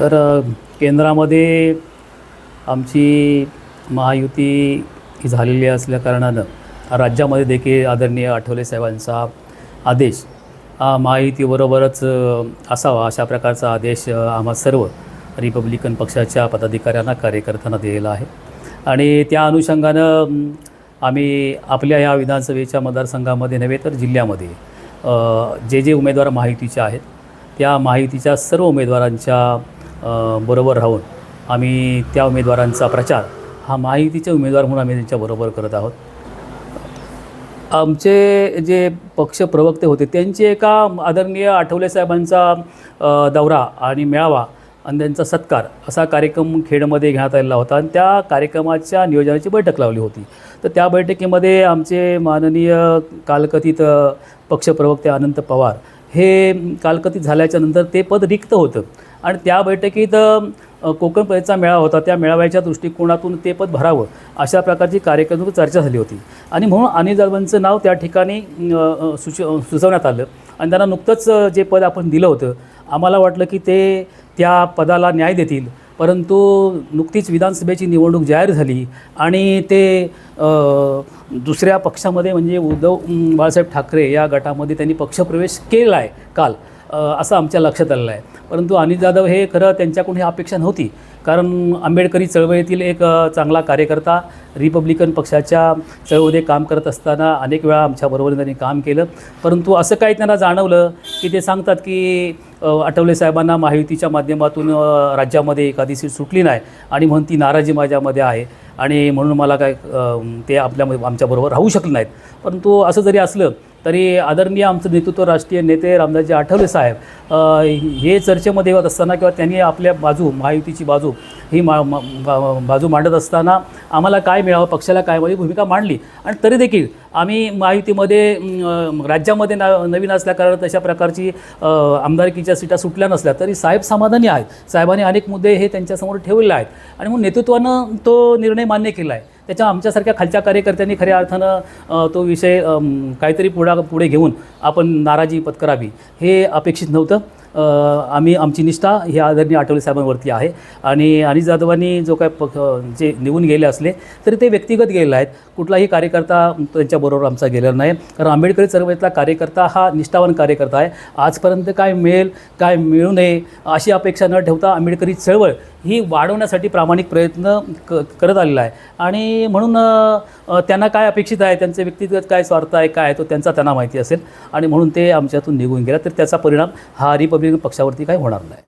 तर केंद्रामध्ये आमची महायुती ही झालेली असल्याकारणानं राज्यामध्ये देखील आदरणीय आठवले साहेबांचा आदेश हा महायुतीबरोबरच असावा अशा प्रकारचा आदेश आम्हा सर्व रिपब्लिकन पक्षाच्या पदाधिकाऱ्यांना कार्यकर्त्यांना दिलेला आहे. आणि त्या अनुषंगानं आम्ही आपल्या या विधानसभेच्या मतदारसंघामध्ये नव्हे तर जिल्ह्यामध्ये जे जे उमेदवार महायुतीचे आहेत त्या महायुतीच्या सर्व उमेदवारांच्या बरोबर राहून आम्ही त्या उमेदवारांचा प्रचार हा महायुतीचे उमेदवार म्हणून आम्ही त्यांच्याबरोबर करत आहोत. आमचे जे पक्ष प्रवक्ते होते त्यांचे एका आदरणीय आठवले साहेबांचा दौरा आणि मेळावा आणि त्यांचा सत्कार असा कार्यक्रम खेडमध्ये घेण्यात आलेला होता आणि त्या कार्यक्रमाच्या नियोजनाची बैठक लावली होती. तर त्या बैठकीमध्ये आमचे माननीय कालकथित पक्षप्रवक्ते अनंत पवार हे कालकथित झाल्याच्यानंतर ते पद रिक्त होतं. आणि त्या बैठकीत कोकण प्रदेशचा मेळावा होता. त्या मेळाव्याच्या दृष्टिकोनातून ते पद भरावं अशा प्रकारची कार्यक्रम चर्चा झाली होती. आणि म्हणून अनिल जाधवांचं नाव त्या ठिकाणी सुच सुचवण्यात आलं. आणि त्यांना नुकतंच जे पद आपण दिलं होतं आम्हाला वाटलं की ते त्या पदाला न्याय देतील. परंतु नुकतीच विधानसभेची निवडणूक जाहीर झाली आणि ते दुसऱ्या पक्षामध्ये म्हणजे उद्धव बाळासाहेब ठाकरे या गटामध्ये त्यांनी पक्षप्रवेश केला आहे काल. असं आमच्या लक्षात आलेलं आहे. परंतु अनिल जाधव हे खरं त्यांच्याकडून ही अपेक्षा नव्हती. कारण आंबेडकरी चळवळीतील एक चांगला कार्यकर्ता रिपब्लिकन पक्षाच्या चळवळीमध्ये काम करत असताना अनेक वेळा आमच्याबरोबर त्यांनी काम केलं. परंतु असं काही त्यांना जाणवलं की ते सांगतात की आठवले साहेबांना महायुतीच्या माध्यमातून राज्यामध्ये एखादी सीट सुटली नाही आणि म्हणून ती नाराजी माझ्यामध्ये आहे आणि म्हणून मला काय ते आपल्या आमच्याबरोबर राहू शकले नाहीत. परंतु असं जरी असलं तरी आदरणीय आमचं नेतृत्व राष्ट्रीय नेते रामदासजी आठवले साहेब हे चर्चेमध्ये येत असताना किंवा त्यांनी आपल्या बाजू महायुतीची बाजू ही मा मा- मा बाजू मांडत असताना आम्हाला काय मिळावं पक्षाला काय माझी भूमिका मांडली. आणि तरी देखील आम्ही महायुतीमध्ये राज्यामध्ये ना नवीन असल्याकारण तशा प्रकारची आमदारकीच्या सीटा सुटल्या नसल्या तरी साहेब समाधानी आहेत. साहेबांनी अनेक मुद्दे हे त्यांच्यासमोर ठेवलेले आहेत. आणि मग नेतृत्वानं तो निर्णय मान्य केला आहे. त्याच्या आमच्यासारख्या खालच्या कार्यकर्त्यांनी खऱ्या अर्थानं तो विषय काहीतरी पुढा पुढे घेऊन आपण नाराजी पत्करावी हे अपेक्षित नव्हतं. आम्ही आमची निष्ठा ही आदरणीय आठवले साहेबांवरती आहे. आणि अनिल जाधवांनी जो काय पक्ष जे निघून गेले असले तरी ते व्यक्तिगत गेलेले आहेत. कुठलाही कार्यकर्ता त्यांच्याबरोबर आमचा गेलेला नाही. कारण आंबेडकरी चळवळीतला कार्यकर्ता हा निष्ठावान कार्यकर्ता आहे. आजपर्यंत काय मिळेल काय मिळू नये अशी अपेक्षा न ठेवता आंबेडकरी चळवळ ही वाढवण्यासाठी प्रामाणिक प्रयत्न क करत आलेला आहे. आणि म्हणून त्यांना काय अपेक्षित आहे त्यांचे व्यक्तिगत काय स्वार्थ आहे काय आहे तो त्यांचा त्यांना माहिती असेल. आणि म्हणून ते आमच्यातून निघून गेला. तर त्याचा परिणाम हा रिपब्लिक पक्षावरती काही होणार नाही.